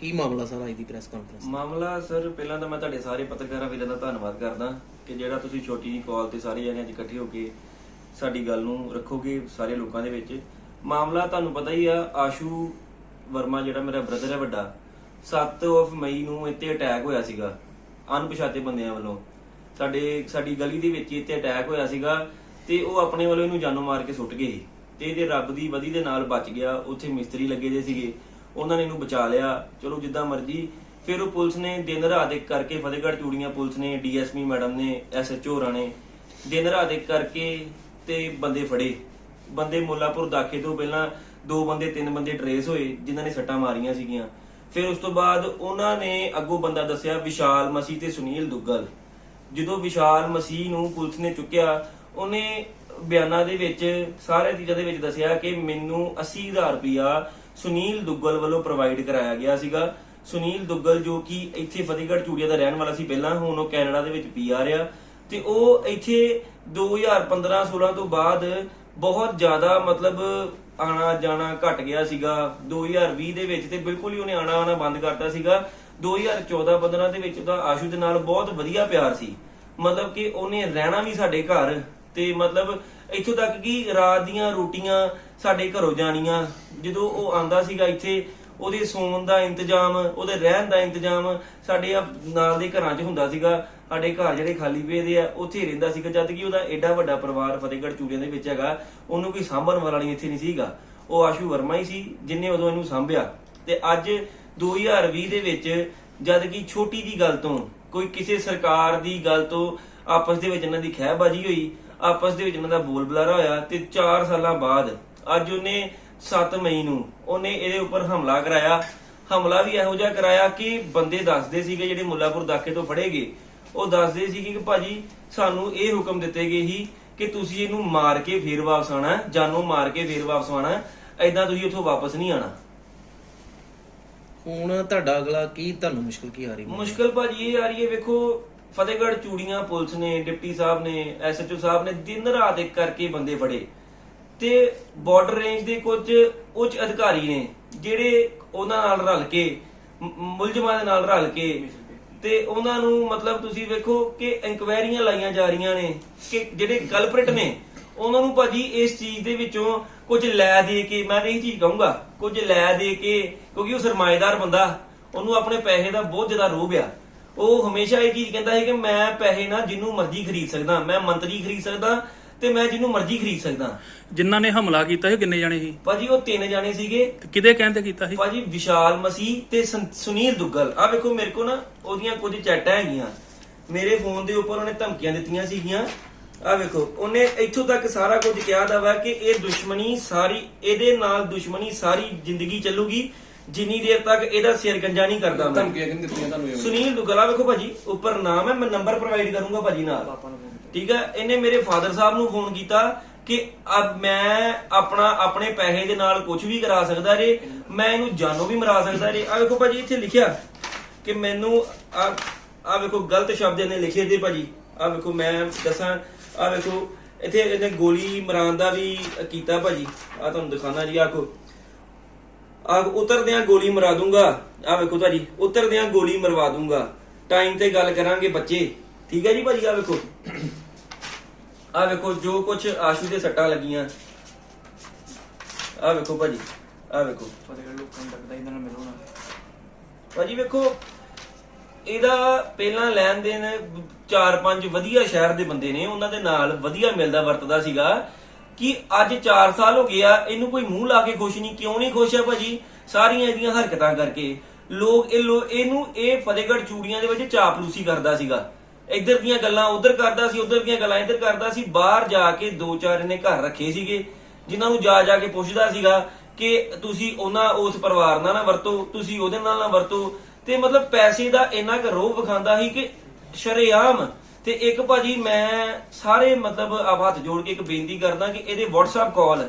ਕੀ ਮਾਮਲਾ ਸਰ ਅੱਜ ਦੀ ਪ੍ਰੈਸ ਕਾਨਫਰੰਸ ਮਾਮਲਾ ਸਰ, ਪਹਿਲਾਂ ਤਾਂ ਮੈਂ ਤੁਹਾਡੇ ਸਾਰੇ ਪੱਤਰਕਾਰਾਂ ਵੀਰਾਂ ਦਾ ਧੰਨਵਾਦ ਕਰਦਾ ਕਿ ਜਿਹੜਾ ਤੁਸੀਂ ਛੋਟੀ ਜਿਹੀ ਕਾਲ ਤੇ ਸਾਰੇ ਜਣੇ ਅੱਜ ਇਕੱਠੇ ਹੋ ਕੇ ਸਾਡੀ ਗੱਲ ਨੂੰ ਰੱਖੋਗੇ ਸਾਰੇ ਲੋਕਾਂ ਦੇ ਵਿੱਚ। ਮਾਮਲਾ ਤੁਹਾਨੂੰ ਪਤਾ ਹੀ ਆ, ਆਸ਼ੂ ਵਰਮਾ ਜਿਹੜਾ ਮੇਰਾ ਬ੍ਰਦਰ ਹੈ ਵੱਡਾ 7 ਆਫ ਮਈ ਨੂੰ ਇੱਥੇ ਅਟੈਕ ਹੋਇਆ ਸੀਗਾ, ਅਣਪਛਾਤੇ ਬੰਦਿਆਂ ਵੱਲੋਂ। ਸਾਡੇ, ਸਾਡੀ ਗਲੀ ਦੇ ਵਿੱਚ ਇੱਥੇ ਅਟੈਕ ਹੋਇਆ ਸੀਗਾ ਤੇ ਉਹ ਆਪਣੇ ਵੱਲੋਂ ਇਹਨੂੰ ਜਾਨੋਂ ਮਾਰ ਕੇ ਸੁੱਟ ਗਏ ਸੀ। ਤੇ ਇਹਦੇ ਰੱਬ ਦੀ ਵਧੀ ਦੇ ਨਾਲ ਬਚ ਗਿਆ, ਉੱਥੇ ਮਿਸਤਰੀ ਲੱਗੇ ਦੇ ਸੀਗੇ। ਉਹਨਾਂ ਨੇ ਇਹਨੂੰ ਬਚਾ ਲਿਆ। ਚਲੋ ਜਿੱਦਾਂ ਮਰਜ਼ੀ, ਫਿਰ ਉਹ ਪੁਲਿਸ ਨੇ ਦਿਨ ਰਾਤ ਇੱਕ ਕਰਕੇ ਫਤਿਹਗੜ੍ਹ ਚੂੜੀਆਂ ਪੁਲਿਸ ਨੇ, ਡੀਐਸਪੀ ਮੈਡਮ ਨੇ, ਐਸਐਚਓ ਹੋਰਾਂ ਦਿਨ ਰਾਤ ਇੱਕ ਕਰਕੇ ਤੇ ਬੰਦੇ ਫੜੇ। ਬੰਦੇ ਮੁੱਲਾਪੁਰ ਦਾਖੇ ਤੋਂ ਪਹਿਲਾਂ ਦੋ ਬੰਦੇ, ਤਿੰਨ ਬੰਦੇ ਟਰੇਸ ਹੋਏ, ਜਿਨ੍ਹਾਂ ਨੇ ਸੱਟਾਂ ਮਾਰੀਆਂ ਸੀਗੀਆਂ। ਫਿਰ ਉਸ ਤੋਂ ਬਾਅਦ ਉਹਨਾਂ ਨੇ ਅੱਗੋਂ ਬੰਦਾ ਦੱਸਿਆ ਵਿਸ਼ਾਲ ਮਸੀਹ ਤੇ ਸੁਨੀਲ ਦੁੱਗਲ। ਜਦੋਂ ਵਿਸ਼ਾਲ ਮਸੀਹ ਨੂੰ ਪੁਲਿਸ ਨੇ ਚੁੱਕਿਆ, ਉਹਨੇ ਬਿਆਨਾਂ ਦੇ ਵਿੱਚ ਸਾਰੇ ਚੀਜ਼ਾਂ ਦੇ ਵਿੱਚ ਦੱਸਿਆ ਕਿ ਮੈਨੂੰ 80000 ਰੁਪਇਆ ਸੁਨੀਲ ਦੁੱਗਲ ਵੱਲੋਂ ਪ੍ਰੋਵਾਈਡ ਕਰਾਇਆ ਗਿਆ ਸੀਗਾ। ਸੁਨੀਲ ਦੁੱਗਲ ਜੋ ਕਿ ਇੱਥੇ ਫਤਿਹਗੜ੍ਹ ਚੂੜੀਆ ਦਾ ਰਹਿਣ ਵਾਲਾ ਸੀ ਪਹਿਲਾਂ, ਹੁਣ ਉਹ ਕੈਨੇਡਾ ਦੇ ਵਿੱਚ ਪੀਆਰ ਆ। ਤੇ ਉਹ ਇੱਥੇ 2015-16 ਤੋਂ ਬਾਅਦ ਬਹੁਤ ਜ਼ਿਆਦਾ ਮਤਲਬ ਆਣਾ ਜਾਣਾ ਘਟ ਗਿਆ ਸੀਗਾ। 2020 ਦੇ ਵਿੱਚ ਤੇ ਬਿਲਕੁਲ ਹੀ ਉਹਨੇ ਆਣਾ ਆਣਾ ਬੰਦ ਕਰਤਾ ਸੀਗਾ। 2014-15 ਦੇ ਵਿੱਚ ਉਹਦਾ ਆਸ਼ੂ ਦੇ ਨਾਲ ਬਹੁਤ ਵਧੀਆ ਪਿਆਰ ਸੀ। ਮਤਲਬ ਕਿ ਉਹਨੇ ਰਹਿਣਾ ਵੀ ਸਾਡੇ ਘਰ। ਤੇ ਮਤਲਬ ਇੱਥੋਂ ਤੱਕ ਕਿ ਰਾਤ ਦੀਆਂ ਰੋਟੀਆਂ ਸਾਡੇ ਘਰੋਂ ਜਾਣੀਆਂ। ਜਦੋਂ ਉਹ ਆਂਦਾ ਸੀਗਾ ਇੱਥੇ, ਉਹਦੇ ਸੌਣ ਦਾ ਇੰਤਜ਼ਾਮ, ਉਹਦੇ ਰਹਿਣ ਦਾ ਇੰਤਜ਼ਾਮ ਸਾਡੇ ਆ ਨਾਲ ਦੇ ਘਰਾਂ 'ਚ ਹੁੰਦਾ ਸੀਗਾ। ਸਾਡੇ ਘਰ ਜਿਹੜੇ ਖਾਲੀ ਪਏ ਦੇ ਆ, ਉੱਥੇ ਹੀ ਰਹਿੰਦਾ ਸੀਗਾ, ਜਦ ਕਿ ਉਹਦਾ ਐਡਾ ਵੱਡਾ ਪਰਿਵਾਰ ਫਤਿਹਗੜ੍ਹ ਚੂੜੀਆਂ ਦੇ ਵਿੱਚ ਹੈਗਾ। ਉਹਨੂੰ ਕੋਈ ਸਾਂਭਣ ਵਾਲਾ ਨਹੀਂ ਇੱਥੇ ਨਹੀਂ ਸੀਗਾ। ਉਹ ਆਸ਼ੂ ਵਰਮਾ ਹੀ ਸੀ, ਜਿਨੇ ਉਦੋਂ ਇਹਨੂੰ ਸਾਂਭਿਆ। ਤੇ ਅੱਜ 2020 ਦੇ ਵਿੱਚ ਜਦ ਕਿ ਛੋਟੀ ਦੀ ਗੱਲ ਤੋਂ, ਕੋਈ ਕਿਸੇ ਸਰਕਾਰ ਦੀ ਗੱਲ ਤੋਂ ਆਪਸ ਦੇ ਵਿੱਚ ਇਹਨਾਂ ਦੀ ਖਹਿਬਾਜੀ ਹੋਈ ਆਪਸ ਦੇ ਵਿੱਚ ਇਹਨਾਂ ਦਾ ਬੋਲ ਬੁਲਾਰਾ ਹੋਇਆ ਤੇ 4 ਸਾਲਾਂ ਬਾਅਦ ਅੱਜ ਉਹਨੇ 7 ਮਈ ਨੂੰ ਉਹਨੇ ਇਹਦੇ ਉੱਪਰ ਹਮਲਾ ਕਰਾਇਆ। ਹਮਲਾ ਵੀ ਇਹੋ ਜਿਹਾ ਕਰਾਇਆ ਕਿ ਬੰਦੇ ਦੱਸਦੇ ਸੀਗੇ ਜਿਹੜੇ ਮੁੱਲਾਪੁਰ ਦਾਖੇ ਤੋਂ ਫੜੇ ਗਏ ਉਹ ਦੱਸਦੇ ਸੀਗੇ ਕਿ ਭਾਜੀ ਸਾਨੂੰ ਇਹ ਹੁਕਮ ਦਿੱਤੇ ਗਏ ਸੀ ਕਿ ਤੁਸੀਂ ਇਹਨੂੰ ਮਾਰ ਕੇ ਫੇਰ ਵਾਪਸ ਆਣਾ ਜਾਨੋਂ ਮਾਰ ਕੇ ਫੇਰ ਵਾਪਸ ਆਣਾ ਐਦਾਂ ਤੁਸੀਂ ਉੱਥੋਂ ਵਾਪਸ ਨਹੀਂ ਆਣਾ ਹੁਣ ਤੁਹਾਡਾ ਅਗਲਾ ਕੀ ਤੁਹਾਨੂੰ ਮੁਸ਼ਕਲ ਕੀ ਆ ਰਹੀ? ਹੈ ਮੁਸ਼ਕਲ ਭਾਜੀ ਇਹ ਆ ਰਹੀ ਹੈ ਵੇਖੋ ਫਤਿਹਗੜ੍ਹ ਚੂੜੀਆਂ ਪੁਲਿਸ ਨੇ, ਡਿਪਟੀ ਸਾਹਿਬ ਨੇ ਐਸਐਚਓ ਸਾਹਿਬ ਨੇ ਦਿਨ ਰਾਤ ਇੱਕ ਕਰਕੇ ਬੰਦੇ ਫੜੇ। ਤੇ ਬਾਰਡਰ ਰੇਂਜ ਦੇ ਕੁਝ ਉੱਚ ਅਧਿਕਾਰੀ ਨੇ, ਜਿਹੜੇ ਉਹਨਾਂ ਨਾਲ ਰਲ ਕੇ ਮੁਲਜ਼ਮਾਂ ਦੇ ਨਾਲ ਰਲ ਕੇ ਤੇ ਉਹਨਾਂ ਨੂੰ ਮਤਲਬ ਤੁਸੀਂ ਵੇਖੋ ਕਿ ਇਨਕੁਆਇਰੀਆਂ ਲਾਈਆਂ ਜਾ ਰਹੀਆਂ ਨੇ, ਕਿ ਜਿਹੜੇ ਕਲਪ੍ਰਿਟ ਨੇ, ਉਹਨਾਂ ਨੂੰ ਭਾਜੀ ਇਸ ਚੀਜ਼ ਦੇ ਵਿੱਚੋਂ ਕੁਝ ਲੈ ਦੇ ਕੇ, ਮੈਂ ਇਹ ਚੀਜ਼ ਕਹੂੰਗਾ, ਕੁਝ ਲੈ ਦੇ ਕੇ, ਕਿਉਂਕਿ ਉਹ ਸਰਮਾਏਦਾਰ ਬੰਦਾ, ਉਹਨੂੰ ਆਪਣੇ ਪੈਸੇ ਦਾ ਬਹੁਤ ਜ਼ਿਆਦਾ ਰੋਹ ਆ ਉਹ ਹਮੇਸ਼ਾ ਇਹ ਚੀਜ਼ ਕਹਿੰਦਾ ਹੈ ਕਿ ਮੈਂ ਪੈਸੇ ਨਾ ਜਿੰਨੂੰ ਮਰਜ਼ੀ ਖਰੀਦ ਸਕਦਾ ਮੈਂ ਮੰਤਰੀ ਖਰੀਦ ਸਕਦਾ ਤੇ ਮੈਂ ਜਿੰਨੂੰ ਮਰਜ਼ੀ ਖਰੀਦ ਸਕਦਾ। ਜਿਨ੍ਹਾਂ ਨੇ ਹਮਲਾ ਕੀਤਾ ਸੀ ਕਿੰਨੇ ਜਾਣੇ ਸੀ? ਭਾਜੀ ਉਹ ਤਿੰਨ ਜਾਣੇ ਸੀਗੇ। ਕਿਹਦੇ ਕਹਿਣ ਤੇ ਕੀਤਾ ਸੀ? ਭਾਜੀ ਵਿਸ਼ਾਲ ਮਸੀਹ ਤੇ ਸੰ- ਸੁਨੀਲ ਦੁੱਗਲ। ਆ ਵੇਖੋ ਮੇਰੇ ਕੋ ਨਾ ਉਹਦੀਆਂ ਕੁਝ ਚੈਟਾਂ ਹੈਗੀਆਂ। ਮੇਰੇ ਫੋਨ ਦੇ ਉੱਪਰ ਉਹਨੇ ਧਮਕੀਆਂ ਦਿੱਤੀਆਂ ਸੀਗੀਆਂ। ਆ ਵੇਖੋ ਉਹਨੇ ਇੱਥੋਂ ਤੱਕ ਸਾਰਾ ਕੁਝ ਕਿਹਾ ਦਾ ਵਾ ਕਿ ਇਹ ਦੁਸ਼ਮਣੀ ਸਾਰੀ ਇਹਦੇ ਨਾਲ ਦੁਸ਼ਮਣੀ ਸਾਰੀ ਜ਼ਿੰਦਗੀ ਚੱਲੂਗੀ। ਜਿੰਨੀ ਦੇਰ ਤੱਕ ਇਹਦਾ ਸਿਰ ਗੰਜਾ ਨਹੀਂ ਕਰਦਾ ਮੈਂ। ਧਮਕੀਆਂ ਕਿੰਨ ਦਿੱਤੀਆਂ ਤੁਹਾਨੂੰ ਇਹ? ਸੁਨੀਲ ਦੁਗਲਾ ਵੇਖੋ ਭਾਜੀ ਉੱਪਰ ਨਾਮ ਹੈ ਮੈਂ ਨੰਬਰ ਪ੍ਰੋਵਾਈਡ ਕਰੂੰਗਾ ਭਾਜੀ ਨਾਲ। ਠੀਕ ਹੈ? ਇਹਨੇ ਮੇਰੇ ਫਾਦਰ ਸਾਹਿਬ ਨੂੰ ਫੋਨ ਕੀਤਾ ਕਿ ਅਬ ਮੈਂ ਆਪਣਾ ਆਪਣੇ ਪੈਸੇ ਦੇ ਨਾਲ ਕੁਝ ਵੀ ਕਰਾ ਸਕਦਾ ਰੇ ਮੈਂ ਇਹਨੂੰ ਜਾਨੋਂ ਵੀ ਮਰਾ ਸਕਦਾ ਰੇ ਆ ਵੇਖੋ ਭਾਜੀ ਇੱਥੇ ਲਿਖਿਆ ਕਿ ਮੈਨੂੰ ਆ ਆ ਵੇਖੋ ਗਲਤ ਸ਼ਬਦ ਇਹਨੇ ਲਿਖੇ ਦੇ ਭਾਜੀ। ਆ ਵੇਖੋ ਮੈਂ ਦੱਸਾਂ ਆ ਵੇਖੋ ਇੱਥੇ ਇਹਨੇ ਗੋਲੀ ਮਰਾਉਣ ਦਾ ਵੀ ਕੀਤਾ ਭਾਜੀ। ਆ ਤੁਹਾਨੂੰ ਦਿਖਾਣਾ ਜੀ ਆਖੋ ਆ ਉਤਰਦਿਆਂ ਗੋਲੀ ਮਰਾ ਦੂੰਗਾ। ਆ ਵੇਖੋ ਭਾਜੀ ਉਤਰਦਿਆਂ ਗੋਲੀ ਮਰਵਾ ਦੂੰਗਾ। ਟਾਈਮ ਤੇ ਗੱਲ ਕਰਾਂਗੇ ਬੱਚੇ। ਠੀਕ ਹੈ ਜੀ ਭਾਜੀ ਆ ਵੇਖੋ। ਆ ਵੇਖੋ ਜੋ ਕੁਝ ਆਸ਼ੂ ਦੇ ਸੱਟਾਂ ਲੱਗੀਆਂ। ਆ ਵੇਖੋ ਭਾਜੀ ਆ ਵੇਖੋ। ਫਤਿਹਗੜ੍ਹ ਲੋਕਾਂ ਨੂੰ ਲੱਗਦਾ ਇਹਨਾਂ ਨਾਲ ਮਿਲੋ ਨਾ। ਭਾਜੀ ਵੇਖੋ ਇਹਦਾ ਪਹਿਲਾਂ ਲੈਣ ਦੇਣ ਚਾਰ ਪੰਜ ਵਧੀਆ ਸ਼ਹਿਰ ਦੇ ਬੰਦੇ ਨੇ ਉਹਨਾਂ ਦੇ ਨਾਲ ਵਧੀਆ ਮਿਲਦਾ ਵਰਤਦਾ ਸੀਗਾ। ਕਿ ਅੱਜ 4 ਸਾਲ ਹੋ ਗਿਆ ਇਹਨੂੰ ਕੋਈ ਮੂੰਹ ਲਾ ਕੇ ਖੁਸ਼ ਨਹੀਂ, ਕਿਉਂ ਨਹੀਂ ਖੁਸ਼ ਹੈ ਭਾਜੀ? ਸਾਰੀਆਂ ਇਹਦੀਆਂ ਹਰਕਤਾਂ ਕਰਕੇ। ਲੋਕ ਇਹ ਲੋ, ਇਹਨੂੰ ਇਹ ਫਤਿਹਗੜ੍ਹ ਚੂੜੀਆਂ ਦੇ ਵਿੱਚ ਚਾਪਲੂਸੀ ਕਰਦਾ ਸੀਗਾ। ਇੱਧਰ ਦੀਆਂ ਗੱਲਾਂ ਉੱਧਰ ਕਰਦਾ ਸੀ, ਉੱਧਰ ਦੀਆਂ ਗੱਲਾਂ ਇੱਧਰ ਕਰਦਾ ਸੀ। ਬਾਹਰ ਜਾ ਕੇ ਦੋ ਚਾਰ ਇਹਨੇ ਘਰ ਰੱਖੇ ਸੀਗੇ, ਜਿਨ੍ਹਾਂ ਨੂੰ ਜਾ ਜਾ ਕੇ ਪੁੱਛਦਾ ਸੀਗਾ ਕਿ ਤੁਸੀਂ ਉਹਨਾਂ, ਉਸ ਪਰਿਵਾਰ ਨਾਲ ਨਾ ਵਰਤੋ, ਤੁਸੀਂ ਉਹਦੇ ਨਾਲ ਨਾ ਵਰਤੋ। ਤੇ ਮਤਲਬ ਪੈਸੇ ਦਾ ਇੰਨਾ ਕੁ ਰੋਹ ਵਿਖਾਉਂਦਾ ਸੀ ਕਿ ਸ਼ਰੇਆਮ ਤੇ ਇੱਕ ਭਾਜੀ ਮੈਂ ਸਾਰੇ ਮਤਲਬ ਆਪ ਹੱਥ ਜੋੜ ਕੇ ਇੱਕ ਬੇਨਤੀ ਕਰਦਾ ਕਿ ਇਹਦੇ WhatsApp ਕਾਲ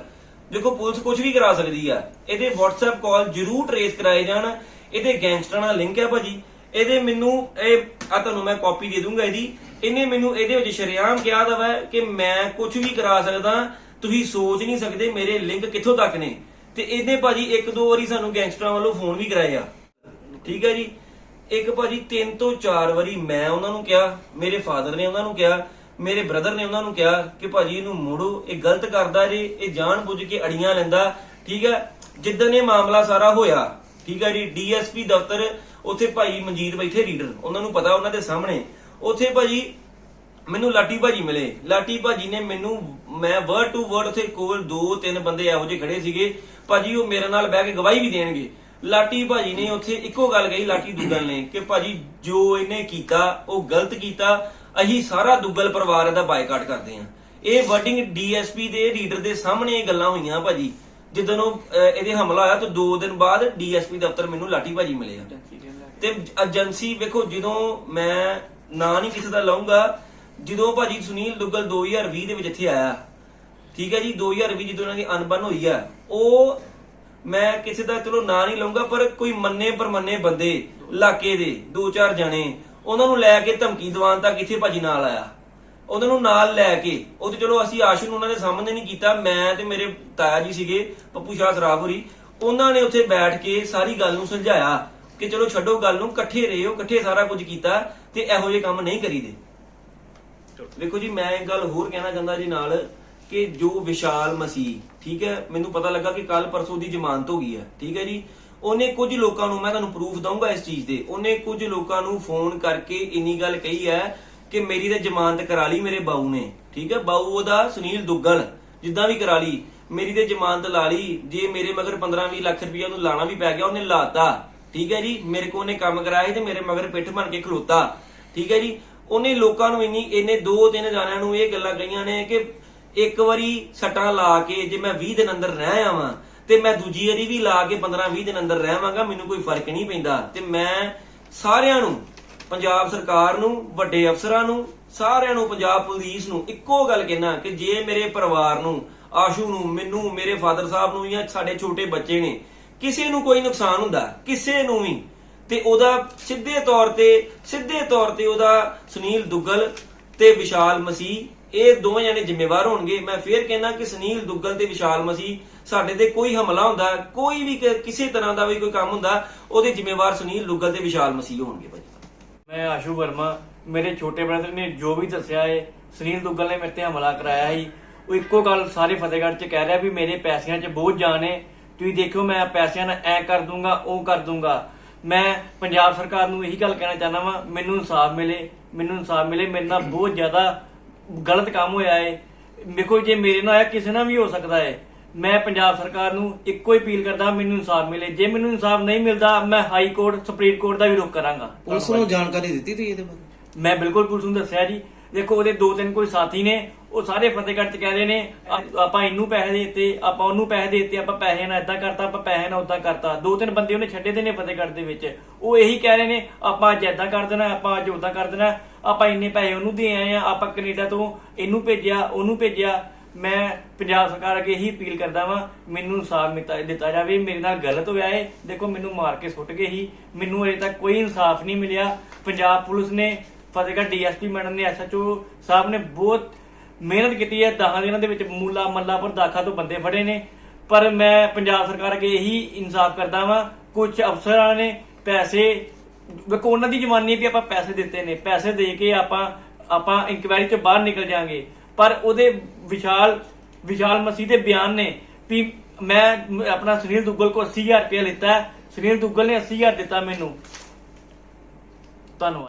ਦੇਖੋ ਪੁਲਿਸ ਕੁਝ ਵੀ ਕਰਾ ਸਕਦੀ ਆ। ਇਹਦੇ WhatsApp ਕਾਲ ਜਰੂਰ ਟਰੇਸ ਕਰਾਏ ਜਾਣ। ਇਹਦੇ ਗੈਂਗਸਟਰਾਂ ਨਾਲ ਲਿੰਕ ਹੈ ਭਾਜੀ। ਇਹਦੇ ਮੈਨੂੰ ਇਹ ਆ ਤੁਹਾਨੂੰ ਮੈਂ ਕਾਪੀ ਦੇ ਦੂੰਗਾ ਇਹਦੀ। ਇਹਨੇ ਮੈਨੂੰ ਇਹਦੇ ਵਿੱਚ ਸ਼ਰੇਆਮ ਕਿਹਾ ਦਾ ਵਾ ਕਿ ਮੈਂ ਕੁਝ ਵੀ ਕਰਾ ਸਕਦਾ। ਤੁਸੀਂ ਸੋਚ ਨਹੀਂ ਸਕਦੇ ਮੇਰੇ ਲਿੰਕ ਕਿੱਥੋਂ ਤੱਕ ਨੇ। ਤੇ ਇਹਨੇ ਭਾਜੀ ਇੱਕ ਦੋ ਵਾਰੀ ਸਾਨੂੰ ਗੈਂਗਸਟਰਾਂ ਵੱਲੋਂ ਫੋਨ ਵੀ ਕਰਾਏ ਆ। ਠੀਕ ਹੈ ਜੀ। ਇੱਕ ਭਾਜੀ ਤਿੰਨ ਤੋਂ ਚਾਰ ਵਾਰੀ ਮੈਂ ਉਹਨਾਂ ਨੂੰ ਕਿਹਾ, ਮੇਰੇ ਫਾਦਰ ਨੇ ਉਹਨਾਂ ਨੂੰ ਕਿਹਾ, ਮੇਰੇ ਬ੍ਰਦਰ ਨੇ ਉਹਨਾਂ ਨੂੰ ਕਿਹਾ ਕਿ ਭਾਜੀ ਇਹਨੂੰ ਮੋੜੋ, ਇਹ ਗਲਤ ਕਰਦਾ ਜੀ, ਇਹ ਜਾਣ ਬੁੱਝ ਕੇ ਅੜੀਆਂ ਲੈਂਦਾ, ਠੀਕ ਹੈ? ਜਿੱਦਣ ਇਹ ਮਾਮਲਾ ਸਾਰਾ ਹੋਇਆ, ਠੀਕ ਹੈ ਜੀ, ਡੀਐਸਪੀ ਦਫ਼ਤਰ, ਉੱਥੇ ਭਾਈ ਮਨਜੀਤ ਬੈਠੇ ਰੀਡਰ ਉਹਨਾਂ ਨੂੰ ਪਤਾ ਉਹਨਾਂ ਦੇ ਸਾਹਮਣੇ। ਉੱਥੇ ਭਾਜੀ ਮੈਨੂੰ ਲਾਟੀ ਭਾਜੀ ਮਿਲੇ। ਲਾਟੀ ਭਾਜੀ ਨੇ ਮੈਨੂੰ, ਮੈਂ ਵਰਡ ਟੂ ਵਰਡ ਉੱਥੇ ਕੋਲ ਦੋ ਤਿੰਨ ਬੰਦੇ ਇਹੋ ਜਿਹੇ ਖੜੇ ਸੀਗੇ। ਭਾਜੀ ਉਹ ਮੇਰੇ ਨਾਲ ਬਹਿ ਕੇ ਗਵਾਹੀ ਵੀ ਦੇਣਗੇ। ਲਾਟੀ ਭਾਜੀ ਨੇ ਉੱਥੇ ਇੱਕੋ ਗੱਲ ਕਹੀ, ਲਾਟੀ ਦੁੱਗਲ ਨੇ, ਕਿ ਭਾਜੀ ਜੋ ਇਹਨੇ ਕੀਤਾ, ਉਹ ਗਲਤ ਕੀਤਾ, ਅਸੀਂ ਸਾਰਾ ਦੁੱਗਲ ਪਰਿਵਾਰ ਦਾ ਬਾਈਕਾਟ ਕਰਦੇ ਹਾਂ। ਇਹ ਵਰਡਿੰਗ ਡੀਐਸਪੀ ਦੇ ਰੀਡਰ ਦੇ ਸਾਹਮਣੇ ਇਹ ਗੱਲਾਂ ਹੋਈਆਂ ਭਾਜੀ। ਜਦੋਂ ਉਹ ਇਹਦੇ ਹਮਲਾ ਹੋਇਆ ਤਾਂ 2 ਦਿਨ ਬਾਅਦ ਡੀਐਸਪੀ ਦਫ਼ਤਰ ਮੈਨੂੰ ਲਾਟੀ ਭਾਜੀ ਮਿਲੇ ਆ ਤੇ ਏਜੰਸੀ ਵੇਖੋ, ਜਦੋਂ ਮੈਂ ਨਾਂ ਨਹੀਂ ਕਿਸੇ ਦਾ ਲਾਉਂਗਾ ਜਦੋਂ ਭਾਜੀ ਸੁਨੀਲ ਦੁੱਗਲ 2020 ਦੇ ਵਿੱਚ ਇੱਥੇ ਆਇਆ, ਠੀਕ ਹੈ ਜੀ 2020 ਜਦੋਂ ਉਹਨਾਂ ਦੀ ਅਨਬਨ ਹੋਈ ਆ, ਉਹ ਮੈਂ ਕਿਸੇ ਦਾ ਚਲੋ ਨਾਂ ਨਹੀਂ ਲਾਉਂਗਾ ਪਰ ਕੋਈ ਮੰਨੇ ਪਰਮੰਨੇ ਬੰਦੇ ਇਲਾਕੇ ਦੇ ਦੋ ਚਾਰ ਜਣੇ ਉਹਨਾਂ ਨੂੰ ਲੈ ਕੇ ਧਮਕੀ ਦੀਵਾਨ ਤੱਕ ਇੱਥੇ ਭਾਜੀ ਨਾਲ ਆਇਆ। ਉਹਨਾਂ ਨੂੰ ਨਾਲ ਲੈ ਕੇ ਉਹ ਤੇ ਚਲੋ ਅਸੀਂ ਆਸ਼ੂ ਨੂੰ ਉਹਨਾਂ ਦੇ ਸਾਹਮਣੇ ਨਹੀਂ ਕੀਤਾ ਮੈਂ ਤੇ ਮੇਰੇ ਤਾਇਆ ਜੀ ਸੀਗੇ ਪੱਪੂ ਸ਼ਾਹ ਸਰਾਫੁਰੀ ਉਹਨਾਂ ਨੇ ਉੱਥੇ ਬੈਠ ਕੇ ਸਾਰੀ ਗੱਲ ਨੂੰ ਸੁਲਝਾਇਆ ਕਿ ਚਲੋ ਛੱਡੋ ਗੱਲ ਨੂੰ ਇਕੱਠੇ ਰਹੋ ਇਕੱਠੇ ਸਾਰਾ ਕੁਝ ਕੀਤਾ ਤੇ ਇਹੋ ਜਿਹੇ ਕੰਮ ਨਹੀਂ ਕਰੀਦੇ। ਵੇਖੋ ਜੀ ਮੈਂ ਇੱਕ ਗੱਲ ਹੋਰ ਕਹਿਣਾ ਚਾਹੁੰਦਾ ਜੀ ਨਾਲ ਕਿ ਜੋ ਵਿਸ਼ਾਲ ਮਸੀਹ, ਠੀਕ ਹੈ, ਮੈਨੂੰ ਪਤਾ ਲੱਗਾ ਕਿ ਕੱਲ ਪਰਸੋਂ ਦੀ ਜ਼ਮਾਨਤ ਹੋ ਗਈ ਹੈ, ਠੀਕ ਹੈ ਜੀ। ਉਹਨੇ ਕੁਝ ਲੋਕਾਂ ਨੂੰ, ਮੈਂ ਤੁਹਾਨੂੰ ਪ੍ਰੂਫ ਦਊਂਗਾ ਇਸ ਚੀਜ਼ ਦੇ, ਉਹਨੇ ਕੁਝ ਲੋਕਾਂ ਨੂੰ ਫੋਨ ਕਰਕੇ ਇੰਨੀ ਗੱਲ ਕਹੀ ਹੈ ਕਿ ਮੇਰੀ ਤੇ ਜ਼ਮਾਨਤ ਕਰਾ ਲਈ ਮੇਰੇ ਬਾਊ ਨੇ, ਠੀਕ ਹੈ। ਬਾਊ ਉਹਦਾ ਸੁਨੀਲ ਦੁੱਗਲ, ਜਿੱਦਾਂ ਵੀ ਕਰਾ ਲਈ, ਮੇਰੀ ਤੇ ਜ਼ਮਾਨਤ ਲਾ ਲਈ, ਜੇ ਮੇਰੇ ਮਗਰ 15-20 ਲੱਖ ਰੁਪਏ ਉਹਨੂੰ ਲਾਣਾ ਵੀ ਪੈ ਗਿਆ, ਉਹਨੇ ਲਾਤਾ, ਠੀਕ ਹੈ ਜੀ। ਮੇਰੇ ਕੋਲ ਉਹਨੇ ਕੰਮ ਕਰਾਇਆ ਤੇ ਮੇਰੇ ਮਗਰ ਪਿੱਠ ਬਣ ਕੇ ਖਲੋਤਾ, ਠੀਕ ਹੈ ਜੀ। ਉਹਨੇ ਲੋਕਾਂ ਨੂੰ ਇੰਨੀ, ਇਹਨੇ ਦੋ ਤਿੰਨ ਜਾਣਿਆਂ ਨੂੰ ਇਹ ਗੱਲਾਂ ਕਹੀਆਂ ਨੇ ਕਿ ਇੱਕ ਵਾਰੀ ਸੱਟਾਂ ਲਾ ਕੇ ਜੇ ਮੈਂ 20 ਦਿਨ ਅੰਦਰ ਰਹਿ ਆਵਾਂ ਤੇ ਮੈਂ ਦੂਜੀ ਵਾਰੀ ਵੀ ਲਾ ਕੇ 15-20 ਦਿਨ ਅੰਦਰ ਰਹਿਵਾਂਗਾ, ਮੈਨੂੰ ਕੋਈ ਫ਼ਰਕ ਨਹੀਂ ਪੈਂਦਾ। ਤੇ ਮੈਂ ਸਾਰਿਆਂ ਨੂੰ, ਪੰਜਾਬ ਸਰਕਾਰ ਨੂੰ, ਵੱਡੇ ਅਫਸਰਾਂ ਨੂੰ, ਸਾਰਿਆਂ ਨੂੰ, ਪੰਜਾਬ ਪੁਲਿਸ ਨੂੰ ਇੱਕੋ ਗੱਲ ਕਹਿਣਾ ਕਿ ਜੇ ਮੇਰੇ ਪਰਿਵਾਰ ਨੂੰ, ਆਸ਼ੂ ਨੂੰ, ਮੈਨੂੰ, ਮੇਰੇ ਫਾਦਰ ਸਾਹਿਬ ਨੂੰ ਜਾਂ ਸਾਡੇ ਛੋਟੇ ਬੱਚੇ ਨੇ ਕਿਸੇ ਨੂੰ ਕੋਈ ਨੁਕਸਾਨ ਹੁੰਦਾ, ਕਿਸੇ ਨੂੰ ਵੀ, ਤੇ ਉਹਦਾ ਸਿੱਧੇ ਤੌਰ ਤੇ, ਸਿੱਧੇ ਤੌਰ ਤੇ ਉਹਦਾ ਸੁਨੀਲ ਦੁੱਗਲ ਤੇ ਵਿਸ਼ਾਲ ਮਸੀਹ ਇਹ ਦੋਵੇਂ ਜਣੇ ਜ਼ਿੰਮੇਵਾਰ ਹੋਣਗੇ। ਮੈਂ ਫੇਰ ਕਹਿੰਦਾ ਕਿ ਸੁਨੀਲ ਦੁੱਗਲ ਤੇ ਵਿਸ਼ਾਲ ਮਸੀਹ ਸਾਡੇ ਤੇ ਕੋਈ ਹਮਲਾ ਹੁੰਦਾ, ਕੋਈ ਵੀ ਕਿਸੇ ਤਰ੍ਹਾਂ ਦਾ ਵੀ ਕੋਈ ਕੰਮ ਹੁੰਦਾ, ਉਹਦੇ ਜ਼ਿੰਮੇਵਾਰ ਸੁਨੀਲ ਦੁੱਗਲ ਤੇ ਵਿਸ਼ਾਲ ਮਸੀਹ ਹੋਣਗੇ ਭਾਜੀ ਮੈਂ ਆਸ਼ੂ ਵਰਮਾ, ਮੇਰੇ ਛੋਟੇ ਬ੍ਰਦਰ ਨੇ ਜੋ ਵੀ ਦੱਸਿਆ ਏ, ਸੁਨੀਲ ਦੁੱਗਲ ਨੇ ਮੇਰੇ ਤੇ ਹਮਲਾ ਕਰਾਇਆ ਸੀ। ਉਹ ਇੱਕੋ ਗੱਲ ਸਾਰੇ ਫਤਿਹਗੜ੍ਹ 'ਚ ਕਹਿ ਰਿਹਾ ਵੀ ਮੇਰੇ ਪੈਸਿਆਂ 'ਚ ਬਹੁਤ ਜਾਨ ਏ। ਤੁਸੀਂ ਦੇਖਿਓ, ਮੈਂ ਪੈਸਿਆਂ ਨਾਲ ਐ ਕਰ ਦੂੰਗਾ, ਉਹ ਕਰ ਦੂੰਗਾ। ਮੈਂ ਪੰਜਾਬ ਸਰਕਾਰ ਨੂੰ ਇਹੀ ਗੱਲ ਕਹਿਣਾ ਚਾਹੁੰਦਾ ਵਾਂ, ਮੈਨੂੰ ਇਨਸਾਫ ਮਿਲੇ, ਮੈਨੂੰ ਇਨਸਾਫ ਮਿਲੇ, ਮੇਰੇ ਨਾਲ ਬਹੁਤ ਜ਼ਿਆਦਾ ਗਲਤ ਕੰਮ ਹੋਇਆ ਏ। ਵੇਖੋ ਜੇ ਮੇਰੇ ਨਾਲ ਹੋਇਆ ਕਿਸੇ ਨਾਲ ਵੀ ਹੋ ਸਕਦਾ ਏ। ਮੈਂ ਪੰਜਾਬ ਸਰਕਾਰ ਨੂੰ ਇੱਕੋ ਹੀ ਅਪੀਲ ਕਰਦਾ ਮੈਨੂੰ ਇਨਸਾਫ ਮਿਲੇ। ਜੇ ਮੈਨੂੰ ਇਨਸਾਫ ਨਹੀਂ ਮਿਲਦਾ ਮੈਂ ਹਾਈ ਕੋਰਟ ਸੁਪਰੀਮ ਕੋਰਟ ਦਾ ਵੀ ਰੁਖ ਕਰਾਂਗਾ। ਪੁਲਿਸ ਨੂੰ ਜਾਣਕਾਰੀ ਦਿੱਤੀ ਤੁਸੀਂ ਇਹਦੇ ਬਾਰੇ? ਮੈਂ ਬਿਲਕੁਲ ਪੁਲਿਸ ਨੂੰ ਦੱਸਿਆ ਜੀ। ਦੇਖੋ, ਉਹਦੇ ਦੋ ਤਿੰਨ ਕੋਈ ਸਾਥੀ ਨੇ, ਉਹ ਸਾਰੇ ਫਤਿਹਗੜ੍ਹ ਚ ਕਹਿ ਰਹੇ ਨੇ, ਆ- ਆਪਾਂ ਇਹਨੂੰ ਪੈਸੇ ਦੇ ਦਿੱਤੇ, ਆਪਾਂ ਉਹਨੂੰ ਪੈਸੇ ਦੇ ਦਿੱਤੇ, ਆਪਾਂ ਪੈਸੇ ਨਾਲ ਇਦਾਂ ਕਰਤਾ, ਆਪਾਂ ਪੈਸੇ ਨਾਲ ਉਦਾਂ ਕਰਤਾ। ਦੋ ਤਿੰਨ ਬੰਦੇ ਉਹਨੇ ਛੱਡੇ ਦੇ ਨੇ ਫਤਿਹਗੜ੍ਹ ਦੇ ਵਿੱਚ। ਉਹ ਇਹੀ ਕਹਿ ਰਹੇ ਨੇ, ਆਪਾਂ ਅੱਜ ਇਦਾਂ ਕਰ ਦੇਣਾ, ਆਪਾਂ ਅੱਜ ਉਦਾਂ ਕਰ ਦੇਣਾ, ਆਪਾਂ ਇੰਨੇ ਪੈਸੇ ਉਹਨੂੰ ਦੇ ਆਏ ਆ, ਆਪਾਂ ਕੈਨੇਡਾ ਤੋਂ ਇਹਨੂੰ ਭੇਜਿਆ, ਉਹਨੂੰ ਭੇਜਿਆ। ਮੈਂ ਪੰਜਾਬ ਸਰਕਾਰ ਅੱਗੇ ਇਹੀ ਅਪੀਲ ਕਰਦਾ ਵਾਂ, ਮੈਨੂੰ ਇਨਸਾਫ ਮਿਤਾ- ਦਿੱਤਾ ਜਾਵੇ, ਮੇਰੇ ਨਾਲ ਗਲਤ ਹੋਇਆ ਏ, ਦੇਖੋ, ਮੈਨੂੰ ਮਾਰ ਕੇ ਸੁੱਟ ਗਏ ਸੀ, ਮੈਨੂੰ ਅਜੇ ਤੱਕ ਕੋਈ ਇਨਸਾਫ ਨਹੀਂ ਮਿਲਿਆ। ਪੰਜਾਬ ਪੁਲਿਸ ਨੇ ਫਤਿਹਗੜ੍ਹ ਡੀਐਸਪੀ ਮੈਡਮ ਨੇ ਐਸਐਚਓ ਸਾਹਿਬ ਨੇ ਬਹੁਤ ਮਿਹਨਤ ਕੀਤੀ ਹੈ। 10 ਦਿਨਾਂ ਦੇ ਵਿੱਚ ਮੂਲਾ ਮੱਲਾਪੁਰ ਦਾਖਾ ਤੋਂ ਬੰਦੇ ਫੜੇ ਨੇ। ਪਰ ਮੈਂ ਪੰਜਾਬ ਸਰਕਾਰ ਅੱਗੇ ਇਹੀ ਇਨਸਾਫ ਕਰਦਾ ਵਾਂ ਕੁਝ ਅਫਸਰਾਂ ਨੇ ਪੈਸੇ, ਵੇਖੋ ਉਹਨਾਂ ਦੀ ਜਵਾਨੀ ਵੀ ਆਪਾਂ ਪੈਸੇ ਦਿੱਤੇ ਨੇ। ਪੈਸੇ ਦੇ ਕੇ ਆਪਾਂ ਆਪਾਂ ਇਨਕੁਆਇਰੀ ਤੋਂ ਬਾਹਰ ਨਿਕਲ ਜਾਾਂਗੇ। ਪਰ ਉਹਦੇ ਵਿਸ਼ਾਲ ਵਿਸ਼ਾਲ ਮਸੀਹ ਦੇ ਬਿਆਨ ਨੇ ਵੀ ਮੈਂ ਆਪਣਾ ਸੁਨੀਲ ਦੁੱਗਲ ਕੋ 80000 ਰੁਪਏ ਲਿੱਤਾ। ਸੁਨੀਲ ਦੁੱਗਲ ਨੇ 80000 ਦਿੱਤਾ ਮੈਨੂੰ। ਧੰਨਵਾਦ।